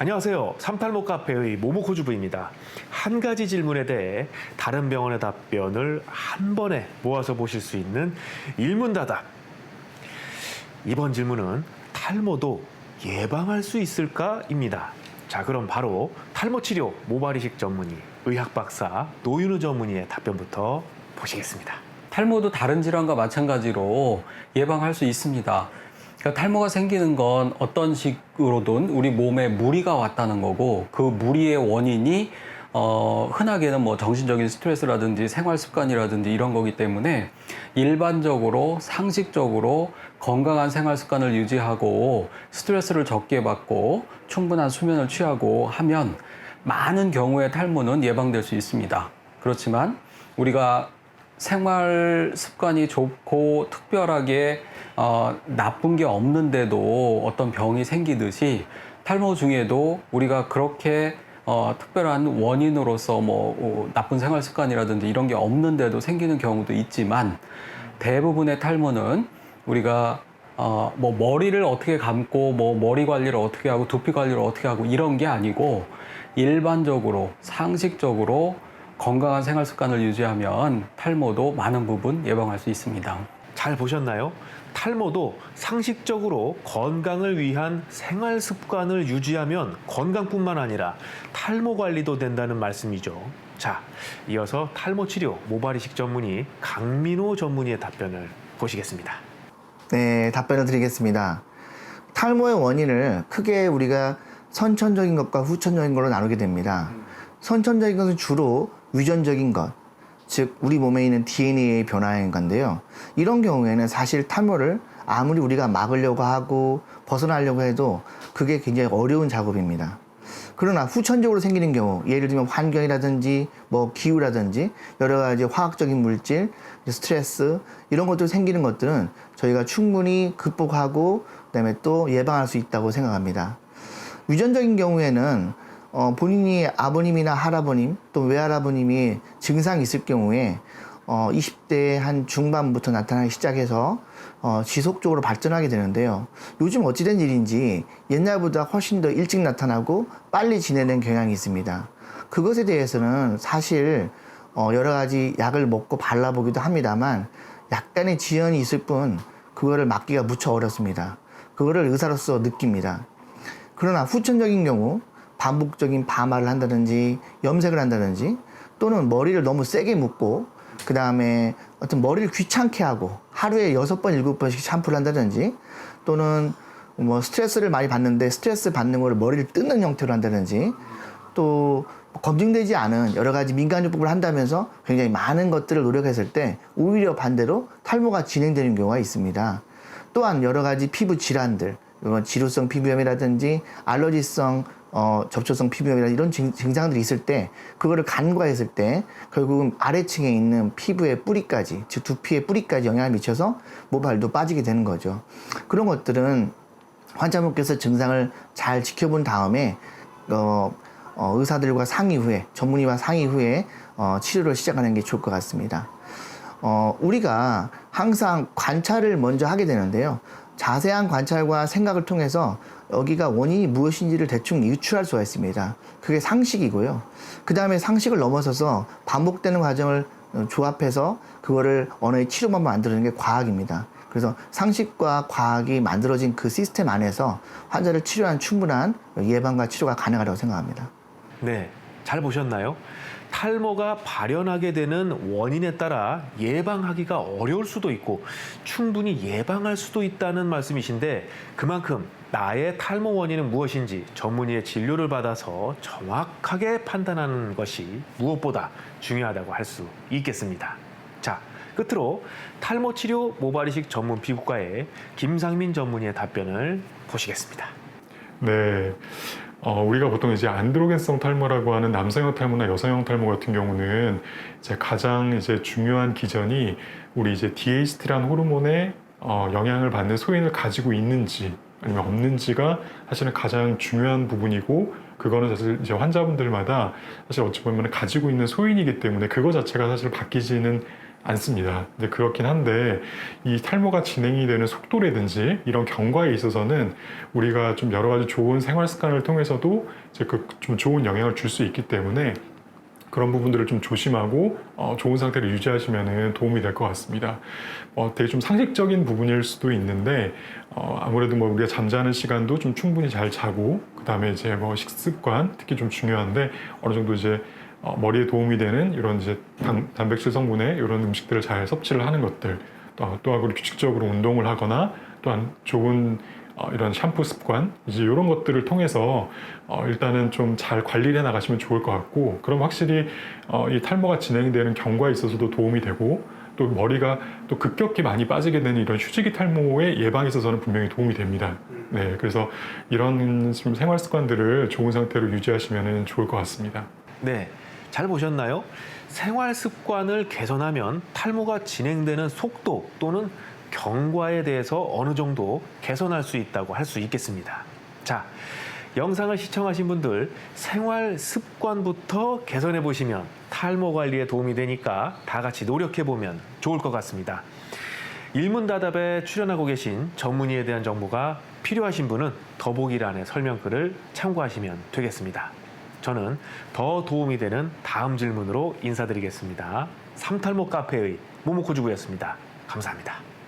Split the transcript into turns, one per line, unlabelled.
안녕하세요. 삼탈모 카페의 모모코 주부입니다. 한 가지 질문에 대해 다른 병원의 답변을 한 번에 모아서 보실 수 있는 일문다답. 이번 질문은 탈모도 예방할 수 있을까?입니다. 자, 그럼 바로 탈모 치료 모발이식 전문의 의학 박사 노윤우 전문의의 답변부터 보시겠습니다.
탈모도 다른 질환과 마찬가지로 예방할 수 있습니다. 그러니까 탈모가 생기는 건 어떤 식으로든 우리 몸에 무리가 왔다는 거고 그 무리의 원인이 어, 흔하게는 뭐 정신적인 스트레스라든지 생활 습관이라든지 이런 거기 때문에 일반적으로 상식적으로 건강한 생활 습관을 유지하고 스트레스를 적게 받고 충분한 수면을 취하고 하면 많은 경우의 탈모는 예방될 수 있습니다. 그렇지만 우리가 생활 습관이 좋고 특별하게 어, 나쁜 게 없는데도 어떤 병이 생기듯이 탈모 중에도 우리가 그렇게 어, 특별한 원인으로서 뭐 어, 나쁜 생활 습관이라든지 이런 게 없는데도 생기는 경우도 있지만 대부분의 탈모는 우리가 어, 뭐 머리를 어떻게 감고 뭐 머리 관리를 어떻게 하고 두피 관리를 어떻게 하고 이런 게 아니고 일반적으로 상식적으로 건강한 생활 습관을 유지하면 탈모도 많은 부분 예방할 수 있습니다.
잘 보셨나요? 탈모도 상식적으로 건강을 위한 생활 습관을 유지하면 건강뿐만 아니라 탈모 관리도 된다는 말씀이죠. 자, 이어서 탈모 치료 모발이식 전문의 강민호 전문의의 답변을 보시겠습니다.
네, 답변을 드리겠습니다. 탈모의 원인을 크게 우리가 선천적인 것과 후천적인 걸로 나누게 됩니다. 선천적인 것은 주로 유전적인 것, 즉 우리 몸에 있는 DNA의 변화인 건데요. 이런 경우에는 사실 탈모를 아무리 우리가 막으려고 하고 벗어나려고 해도 그게 굉장히 어려운 작업입니다. 그러나 후천적으로 생기는 경우, 예를 들면 환경이라든지 뭐 기후라든지 여러 가지 화학적인 물질, 스트레스 이런 것들 생기는 것들은 저희가 충분히 극복하고 그다음에 또 예방할 수 있다고 생각합니다. 유전적인 경우에는 어, 본인이 아버님이나 할아버님 또 외할아버님이 증상이 있을 경우에 어, 20대 한 중반부터 나타나기 시작해서 어, 지속적으로 발전하게 되는데요. 요즘 어찌된 일인지 옛날보다 훨씬 더 일찍 나타나고 빨리 지내는 경향이 있습니다. 그것에 대해서는 사실 어, 여러 가지 약을 먹고 발라보기도 합니다만 약간의 지연이 있을 뿐 그거를 막기가 무척 어렵습니다. 그거를 의사로서 느낍니다. 그러나 후천적인 경우 반복적인 파마를 한다든지 염색을 한다든지 또는 머리를 너무 세게 묶고 그 다음에 어떤 머리를 귀찮게 하고 하루에 여섯 번 일곱 번씩 샴푸를 한다든지 또는 뭐 스트레스를 많이 받는데 스트레스 받는 걸 머리를 뜯는 형태로 한다든지 또 검증되지 않은 여러 가지 민간요법을 한다면서 굉장히 많은 것들을 노력했을 때 오히려 반대로 탈모가 진행되는 경우가 있습니다. 또한 여러 가지 피부 질환들, 이런 지루성 피부염이라든지 알러지성 어, 접촉성 피부염이나 이런 증, 증상들이 있을 때 그거를 간과했을 때 결국은 아래층에 있는 피부의 뿌리까지 즉 두피의 뿌리까지 영향을 미쳐서 모발도 빠지게 되는 거죠. 그런 것들은 환자분께서 증상을 잘 지켜본 다음에 어, 어, 의사들과 상의 후에 전문의와 상의 후에 어, 치료를 시작하는 게 좋을 것 같습니다. 어, 우리가 항상 관찰을 먼저 하게 되는데요. 자세한 관찰과 생각을 통해서 여기가 원인이 무엇인지를 대충 유추할 수가 있습니다. 그게 상식이고요. 그 다음에 상식을 넘어서서 반복되는 과정을 어, 조합해서 그거를 언어의 치료만 만드는 게 과학입니다. 그래서 상식과 과학이 만들어진 그 시스템 안에서 환자를 치료한 충분한 예방과 치료가 가능하다고 생각합니다.
네, 잘 보셨나요? 탈모가 발현하게 되는 원인에 따라 예방하기가 어려울 수도 있고 충분히 예방할 수도 있다는 말씀이신데 그만큼 나의 탈모 원인은 무엇인지 전문의의 진료를 받아서 정확하게 판단하는 것이 무엇보다 중요하다고 할 수 있겠습니다. 자, 끝으로 탈모 치료 모발이식 전문 피부과의 김상민 전문의의 답변을 보시겠습니다.
네. 어, 우리가 보통 이제 안드로겐성 탈모라고 하는 남성형 탈모나 여성형 탈모 같은 경우는 이제 가장 이제 중요한 기전이 우리 이제 DHT라는 호르몬의 어, 영향을 받는 소인을 가지고 있는지 아니면 없는지가 사실은 가장 중요한 부분이고 그거는 사실 이제 환자분들마다 사실 어찌 보면 가지고 있는 소인이기 때문에 그거 자체가 사실 바뀌지는 않습니다. 근데 그렇긴 한데 이 탈모가 진행이 되는 속도라든지 이런 경과에 있어서는 우리가 좀 여러 가지 좋은 생활 습관을 통해서도 이제 그 좀 좋은 영향을 줄 수 있기 때문에 그런 부분들을 좀 조심하고 어, 좋은 상태를 유지하시면 도움이 될 것 같습니다. 어, 되게 좀 상식적인 부분일 수도 있는데 어, 아무래도 뭐 우리가 잠자는 시간도 좀 충분히 잘 자고 그 다음에 이제 뭐 식습관 특히 좀 중요한데 어느 정도 이제 어, 머리에 도움이 되는 이런 이제 단, 단백질 성분의 이런 음식들을 잘 섭취를 하는 것들 또 또한 그리고 규칙적으로 운동을 하거나 또한 좋은 어, 이런 샴푸 습관 이제 이런 것들을 통해서 어, 일단은 좀 잘 관리를 해 나가시면 좋을 것 같고 그럼 확실히 어, 이 탈모가 진행되는 경과에 있어서도 도움이 되고 또 머리가 또 급격히 많이 빠지게 되는 이런 휴지기 탈모의 예방에 있어서는 분명히 도움이 됩니다. 네, 그래서 이런 좀 생활 습관들을 좋은 상태로 유지하시면 좋을 것 같습니다.
네, 잘 보셨나요? 생활 습관을 개선하면 탈모가 진행되는 속도 또는 경과에 대해서 어느 정도 개선할 수 있다고 할 수 있겠습니다. 자, 영상을 시청하신 분들 생활 습관부터 개선해 보시면 탈모 관리에 도움이 되니까 다 같이 노력해 보면 좋을 것 같습니다. 일문다답에 출연하고 계신 전문의에 대한 정보가 필요하신 분은 더보기란의 설명글을 참고하시면 되겠습니다. 저는 더 도움이 되는 다음 질문으로 인사드리겠습니다. 삼탈모 카페의 모모코주부였습니다. 감사합니다.